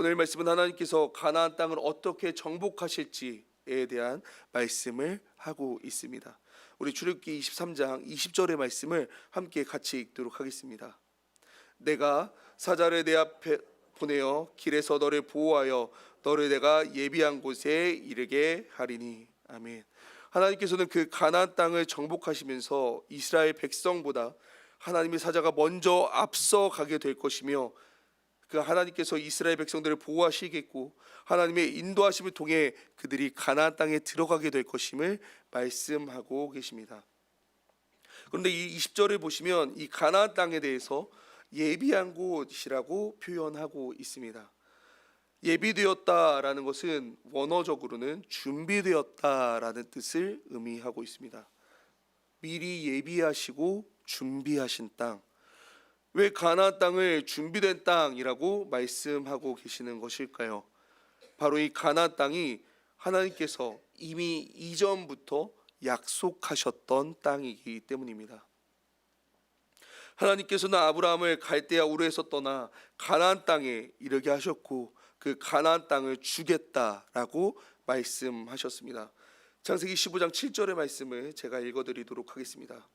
오늘 말씀은 하나님께서 가나안 땅을 어떻게 정복하실지에 대한 말씀을 하고 있습니다. 우리 출애굽기 23장 20절의 말씀을 함께 같이 읽도록 하겠습니다. 내가 사자를 내 앞에 보내어 길에서 너를 보호하여 너를 내가 예비한 곳에 이르게 하리니 아멘. 하나님께서는 그 가나안 땅을 정복하시면서 이스라엘 백성보다 하나님의 사자가 먼저 앞서 가게 될 것이며 그 하나님께서 이스라엘 백성들을 보호하시겠고 하나님의 인도하심을 통해 그들이 가나안 땅에 들어가게 될 것임을 말씀하고 계십니다. 그런데 이 20절을 보시면 이 가나안 땅에 대해서 예비한 곳이라고 표현하고 있습니다. 예비되었다라는 것은 원어적으로는 준비되었다라는 뜻을 의미하고 있습니다. 미리 예비하시고 준비하신 땅. 왜 가나안 땅을 준비된 땅이라고 말씀하고 계시는 것일까요? 바로 이 가나안 땅이 하나님께서 이미 이전부터 약속하셨던 땅이기 때문입니다. 하나님께서는 아브라함을 갈대아 우르에서 떠나 가나안 땅에 이르게 하셨고 그 가나안 땅을 주겠다라고 말씀하셨습니다. 창세기 15장 7절의 말씀을 제가 읽어 드리도록 하겠습니다.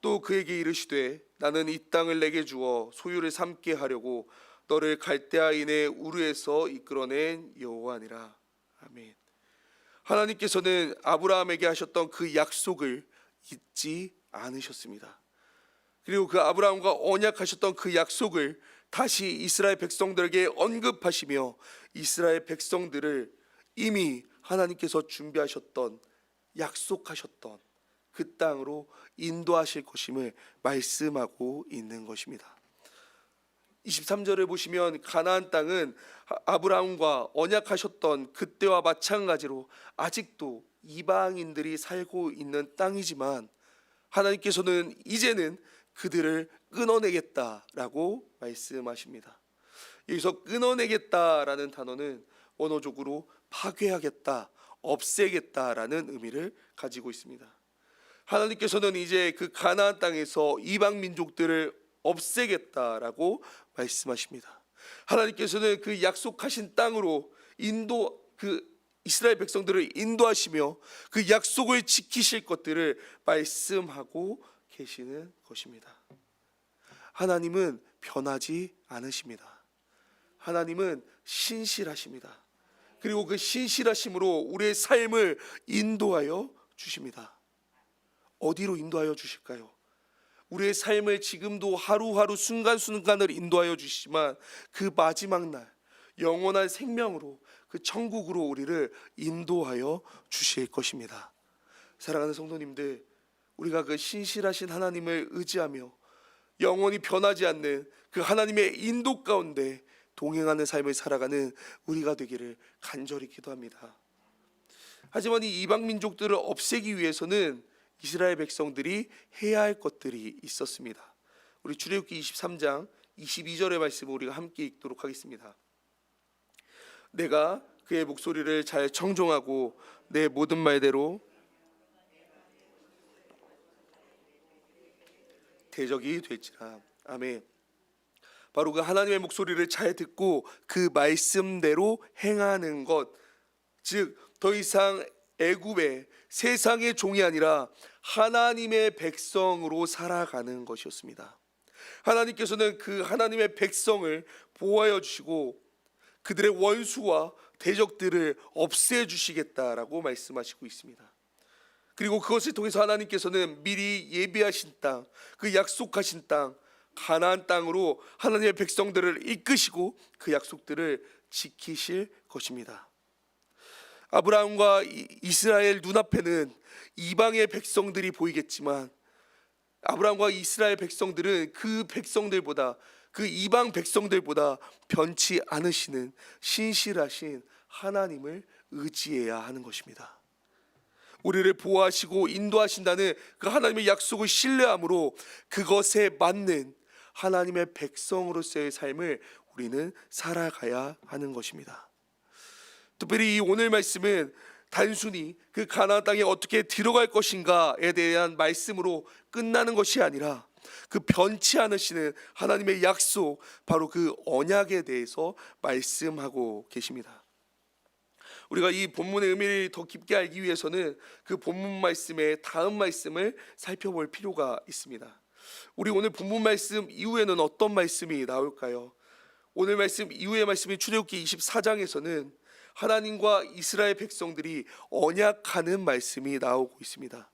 또 그에게 이르시되 나는 이 땅을 내게 주어 소유를 삼게 하려고 너를 갈대아인의 우르에서 이끌어낸 여호와니라. 아멘. 하나님께서는 아브라함에게 하셨던 그 약속을 잊지 않으셨습니다. 그리고 그 아브라함과 언약하셨던 그 약속을 다시 이스라엘 백성들에게 언급하시며 이스라엘 백성들을 이미 하나님께서 준비하셨던 약속하셨던 그 땅으로 인도하실 것임을 말씀하고 있는 것입니다. 23절을 보시면 가나안 땅은 아브라함과 언약하셨던 그때와 마찬가지로 아직도 이방인들이 살고 있는 땅이지만 하나님께서는 이제는 그들을 끊어내겠다라고 말씀하십니다. 여기서 끊어내겠다라는 단어는 원어적으로 파괴하겠다, 없애겠다라는 의미를 가지고 있습니다. 하나님께서는 이제 그 가나안 땅에서 이방 민족들을 없애겠다라고 말씀하십니다. 하나님께서는 그 약속하신 땅으로 인도 그 이스라엘 백성들을 인도하시며 그 약속을 지키실 것들을 말씀하고 계시는 것입니다. 하나님은 변하지 않으십니다. 하나님은 신실하십니다. 그리고 그 신실하심으로 우리의 삶을 인도하여 주십니다. 어디로 인도하여 주실까요? 우리의 삶을 지금도 하루하루 순간순간을 인도하여 주시지만 그 마지막 날 영원한 생명으로 그 천국으로 우리를 인도하여 주실 것입니다. 사랑하는 성도님들, 우리가 그 신실하신 하나님을 의지하며 영원히 변하지 않는 그 하나님의 인도 가운데 동행하는 삶을 살아가는 우리가 되기를 간절히 기도합니다. 하지만 이 이방 민족들을 없애기 위해서는 이스라엘 백성들이 해야 할 것들이 있었습니다. 우리 출애굽기 23장 22절의 말씀을 우리가 함께 읽도록 하겠습니다. 내가 그의 목소리를 잘 청종하고 내 모든 말대로 대적이 될지라. 아멘. 바로 그 하나님의 목소리를 잘 듣고 그 말씀대로 행하는 것. 즉 더 이상 애굽의 세상의 종이 아니라 하나님의 백성으로 살아가는 것이었습니다. 하나님께서는 그 하나님의 백성을 보호하여 주시고 그들의 원수와 대적들을 없애 주시겠다라고 말씀하시고 있습니다. 그리고 그것을 통해서 하나님께서는 미리 예비하신 땅, 그 약속하신 땅, 가나안 땅으로 하나님의 백성들을 이끄시고 그 약속들을 지키실 것입니다. 아브라함과 이- 이스라엘 눈앞에는 이방의 백성들이 보이겠지만 아브라함과 이스라엘 백성들은 그 백성들보다 그 이방 백성들보다 변치 않으시는 신실하신 하나님을 의지해야 하는 것입니다. 우리를 보호하시고 인도하신다는 그 하나님의 약속을 신뢰함으로 그것에 맞는 하나님의 백성으로서의 삶을 우리는 살아가야 하는 것입니다. 특별히 이 오늘 말씀은 단순히 그 가나안 땅에 어떻게 들어갈 것인가에 대한 말씀으로 끝나는 것이 아니라 그 변치 않으시는 하나님의 약속 바로 그 언약에 대해서 말씀하고 계십니다. 우리가 이 본문의 의미를 더 깊게 알기 위해서는 그 본문 말씀의 다음 말씀을 살펴볼 필요가 있습니다. 우리 오늘 본문 말씀 이후에는 어떤 말씀이 나올까요? 오늘 말씀 이후의 말씀인 출애굽기 24장에서는 하나님과 이스라엘 백성들이 언약하는 말씀이 나오고 있습니다.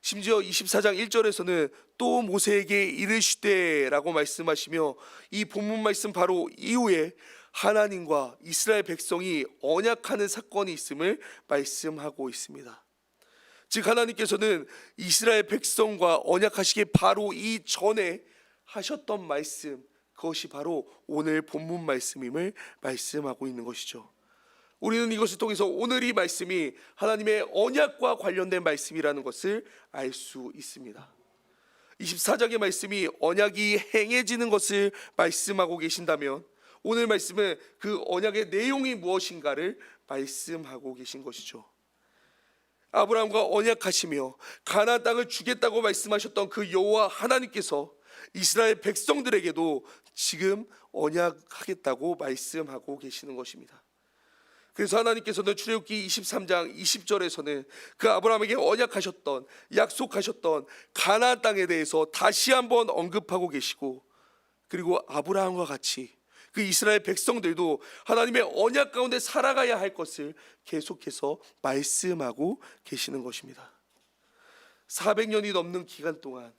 심지어 24장 1절에서는 또 모세에게 이르시되라고 말씀하시며 이 본문 말씀 바로 이후에 하나님과 이스라엘 백성이 언약하는 사건이 있음을 말씀하고 있습니다. 즉 하나님께서는 이스라엘 백성과 언약하시기 바로 이전에 하셨던 말씀 그것이 바로 오늘 본문 말씀임을 말씀하고 있는 것이죠. 우리는 이것을 통해서 오늘 이 말씀이 하나님의 언약과 관련된 말씀이라는 것을 알 수 있습니다. 24장의 말씀이 언약이 행해지는 것을 말씀하고 계신다면 오늘 말씀은 그 언약의 내용이 무엇인가를 말씀하고 계신 것이죠. 아브라함과 언약하시며 가나안 땅을 주겠다고 말씀하셨던 그 여호와 하나님께서 이스라엘 백성들에게도 지금 언약하겠다고 말씀하고 계시는 것입니다. 그래서 하나님께서는 출애굽기 23장 20절에서는 그 아브라함에게 언약하셨던 약속하셨던 가나안 땅에 대해서 다시 한번 언급하고 계시고 그리고 아브라함과 같이 그 이스라엘 백성들도 하나님의 언약 가운데 살아가야 할 것을 계속해서 말씀하고 계시는 것입니다. 400년이 넘는 기간 동안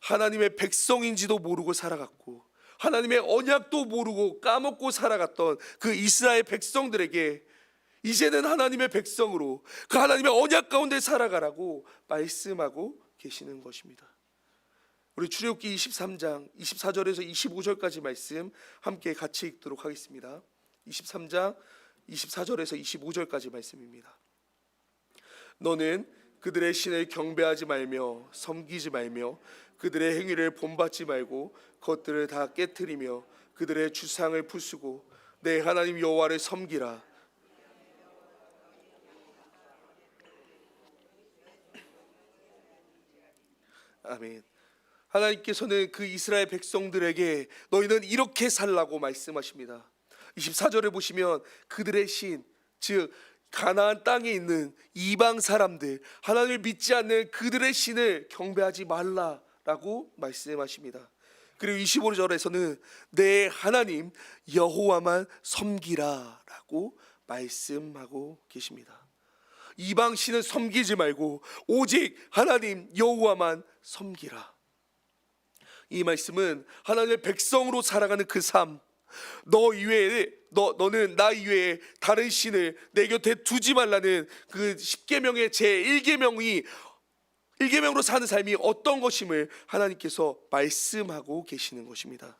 하나님의 백성인지도 모르고 살아갔고 하나님의 언약도 모르고 까먹고 살아갔던 그 이스라엘 백성들에게 이제는 하나님의 백성으로 그 하나님의 언약 가운데 살아가라고 말씀하고 계시는 것입니다. 우리 출애굽기 23장 24절에서 25절까지 말씀 함께 같이 읽도록 하겠습니다. 23장 24절에서 25절까지 말씀입니다. 너는 그들의 신을 경배하지 말며 섬기지 말며 그들의 행위를 본받지 말고 그것들을 다 깨뜨리며 그들의 주상을 부수고 내 하나님 여호와를 섬기라. 아멘. 하나님께서는 그 이스라엘 백성들에게 너희는 이렇게 살라고 말씀하십니다. 24절을 보시면 그들의 신, 즉 가나안 땅에 있는 이방 사람들, 하나님을 믿지 않는 그들의 신을 경배하지 말라 라고 말씀하십니다. 그리고 25절에서는 내 하나님 여호와만 섬기라 라고 말씀하고 계십니다. 이방 신을 섬기지 말고 오직 하나님 여호와만 섬기라. 이 말씀은 하나님의 백성으로 살아가는 그 삶, 너 이외에 너 너는 나 이외에 다른 신을 내 곁에 두지 말라는 그 십계명의 제 1계명이 1계명으로 사는 삶이 어떤 것임을 하나님께서 말씀하고 계시는 것입니다.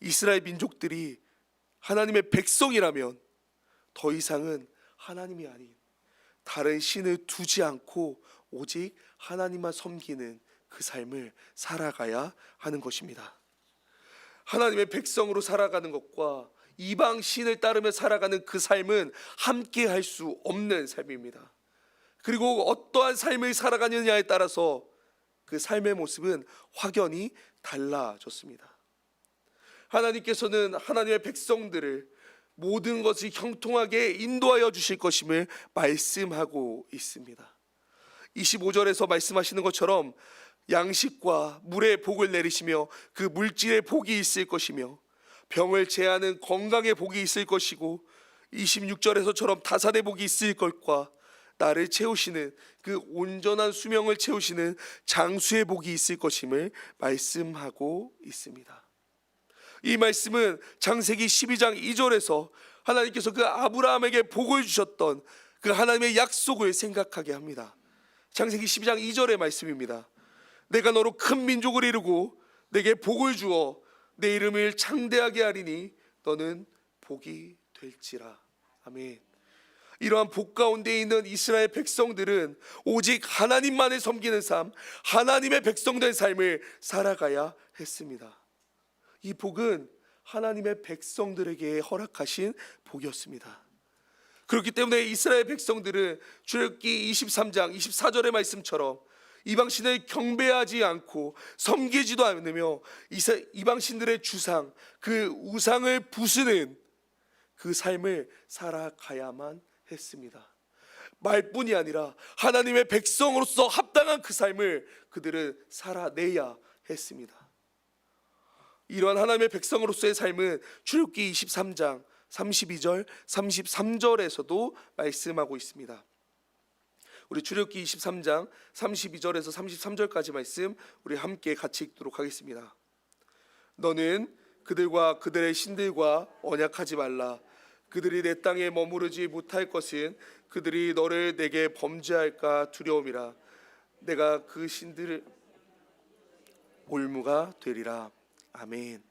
이스라엘 민족들이 하나님의 백성이라면 더 이상은 하나님이 아닌 다른 신을 두지 않고 오직 하나님만 섬기는 그 삶을 살아가야 하는 것입니다. 하나님의 백성으로 살아가는 것과 이방 신을 따르며 살아가는 그 삶은 함께 할 수 없는 삶입니다. 그리고 어떠한 삶을 살아가느냐에 따라서 그 삶의 모습은 확연히 달라졌습니다. 하나님께서는 하나님의 백성들을 모든 것이 형통하게 인도하여 주실 것임을 말씀하고 있습니다. 25절에서 말씀하시는 것처럼 양식과 물의 복을 내리시며 그 물질의 복이 있을 것이며 병을 제하는 건강의 복이 있을 것이고 26절에서처럼 다산의 복이 있을 것과 나를 채우시는 그 온전한 수명을 채우시는 장수의 복이 있을 것임을 말씀하고 있습니다. 이 말씀은 창세기 12장 2절에서 하나님께서 그 아브라함에게 복을 주셨던 그 하나님의 약속을 생각하게 합니다. 창세기 12장 2절의 말씀입니다. 내가 너로 큰 민족을 이루고 내게 복을 주어 내 이름을 창대하게 하리니 너는 복이 될지라. 아멘. 이러한 복 가운데 있는 이스라엘 백성들은 오직 하나님만을 섬기는 삶, 하나님의 백성된 삶을 살아가야 했습니다. 이 복은 하나님의 백성들에게 허락하신 복이었습니다. 그렇기 때문에 이스라엘 백성들은 출애굽기 23장 24절의 말씀처럼 이방신을 경배하지 않고 섬기지도 않으며 이방신들의 주상 그 우상을 부수는 그 삶을 살아가야만 했습니다. 말뿐이 아니라 하나님의 백성으로서 합당한 그 삶을 그들은 살아내야 했습니다. 이러한 하나님의 백성으로서의 삶은 출애굽기 23장 32절 33절에서도 말씀하고 있습니다. 우리 출애굽기 23장 32절에서 33절까지 말씀 우리 함께 같이 읽도록 하겠습니다. 너는 그들과 그들의 신들과 언약하지 말라. 그들이 내 땅에 머무르지 못할 것은 그들이 너를 내게 범죄할까 두려움이라. 내가 그 신들을 올무가 되리라. 아멘.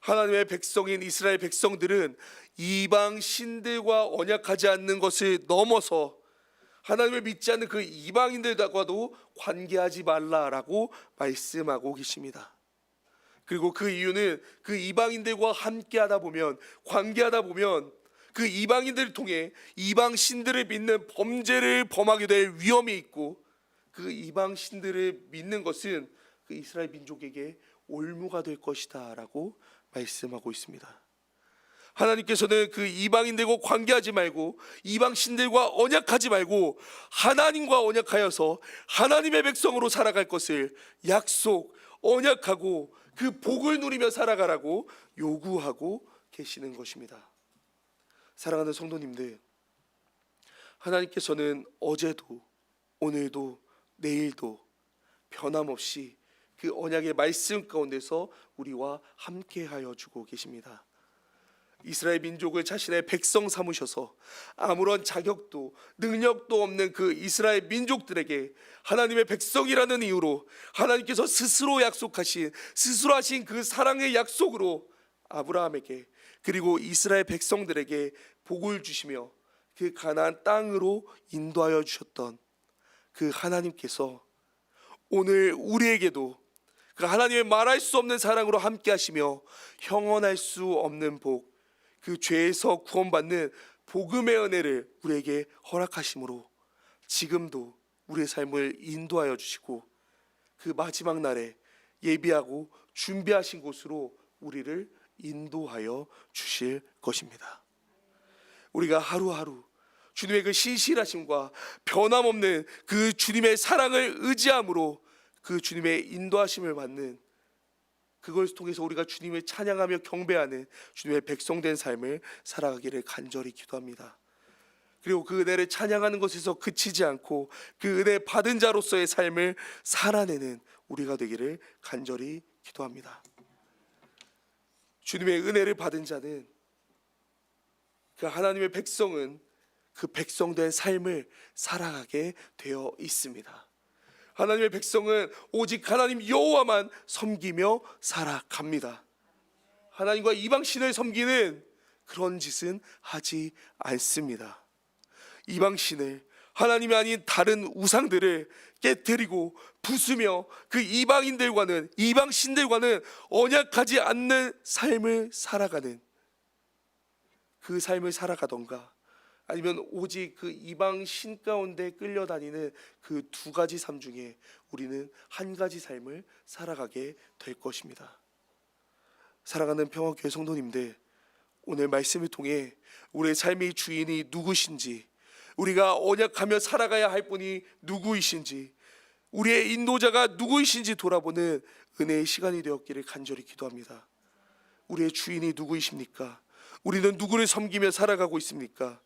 하나님의 백성인 이스라엘 백성들은 이방 신들과 언약하지 않는 것을 넘어서 하나님을 믿지 않는 그 이방인들과도 관계하지 말라라고 말씀하고 계십니다. 그리고 그 이유는 그 이방인들과 함께하다 보면 관계하다 보면 그 이방인들을 통해 이방 신들을 믿는 범죄를 범하게 될 위험이 있고 그 이방 신들을 믿는 것은 그 이스라엘 민족에게 올무가 될 것이다라고 말씀하고 있습니다. 하나님께서는 그 이방인들과 관계하지 말고 이방 신들과 언약하지 말고 하나님과 언약하여서 하나님의 백성으로 살아갈 것을 약속 언약하고 그 복을 누리며 살아가라고 요구하고 계시는 것입니다. 사랑하는 성도님들, 하나님께서는 어제도 오늘도 내일도 변함없이 그 언약의 말씀 가운데서 우리와 함께하여 주고 계십니다. 이스라엘 민족을 자신의 백성 삼으셔서 아무런 자격도 능력도 없는 그 이스라엘 민족들에게 하나님의 백성이라는 이유로 하나님께서 스스로 약속하신 스스로 하신 그 사랑의 약속으로 아브라함에게 그리고 이스라엘 백성들에게 복을 주시며 그 가나안 땅으로 인도하여 주셨던 그 하나님께서 오늘 우리에게도 그 하나님의 말할 수 없는 사랑으로 함께 하시며 형언할 수 없는 복, 그 죄에서 구원받는 복음의 은혜를 우리에게 허락하심으로 지금도 우리의 삶을 인도하여 주시고 그 마지막 날에 예비하고 준비하신 곳으로 우리를 인도하여 주실 것입니다. 우리가 하루하루 주님의 그 신실하심과 변함없는 그 주님의 사랑을 의지함으로 그 주님의 인도하심을 받는 그걸 통해서 우리가 주님을 찬양하며 경배하는 주님의 백성된 삶을 살아가기를 간절히 기도합니다. 그리고 그 은혜를 찬양하는 것에서 그치지 않고 그 은혜 받은 자로서의 삶을 살아내는 우리가 되기를 간절히 기도합니다. 주님의 은혜를 받은 자는 그 하나님의 백성은 그 백성된 삶을 살아가게 되어 있습니다. 하나님의 백성은 오직 하나님 여호와만 섬기며 살아갑니다. 하나님과 이방 신을 섬기는 그런 짓은 하지 않습니다. 이방 신을 하나님이 아닌 다른 우상들을 깨뜨리고 부수며 그 이방인들과는 이방 신들과는 언약하지 않는 삶을 살아가는 그 삶을 살아가던가 아니면 오직 그 이방 신 가운데 끌려다니는 그 두 가지 삶 중에 우리는 한 가지 삶을 살아가게 될 것입니다. 사랑하는 평화교회 성도님들, 오늘 말씀을 통해 우리의 삶의 주인이 누구신지, 우리가 언약하며 살아가야 할 분이 누구이신지, 우리의 인도자가 누구이신지 돌아보는 은혜의 시간이 되었기를 간절히 기도합니다. 우리의 주인이 누구이십니까? 우리는 누구를 섬기며 살아가고 있습니까?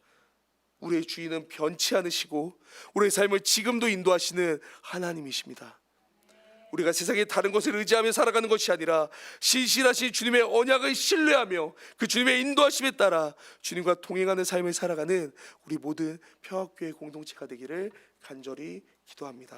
우리의 주인은 변치 않으시고 우리의 삶을 지금도 인도하시는 하나님이십니다. 우리가 세상의 다른 것을 의지하며 살아가는 것이 아니라 신실하신 주님의 언약을 신뢰하며 그 주님의 인도하심에 따라 주님과 동행하는 삶을 살아가는 우리 모든 평화교회 공동체가 되기를 간절히 기도합니다.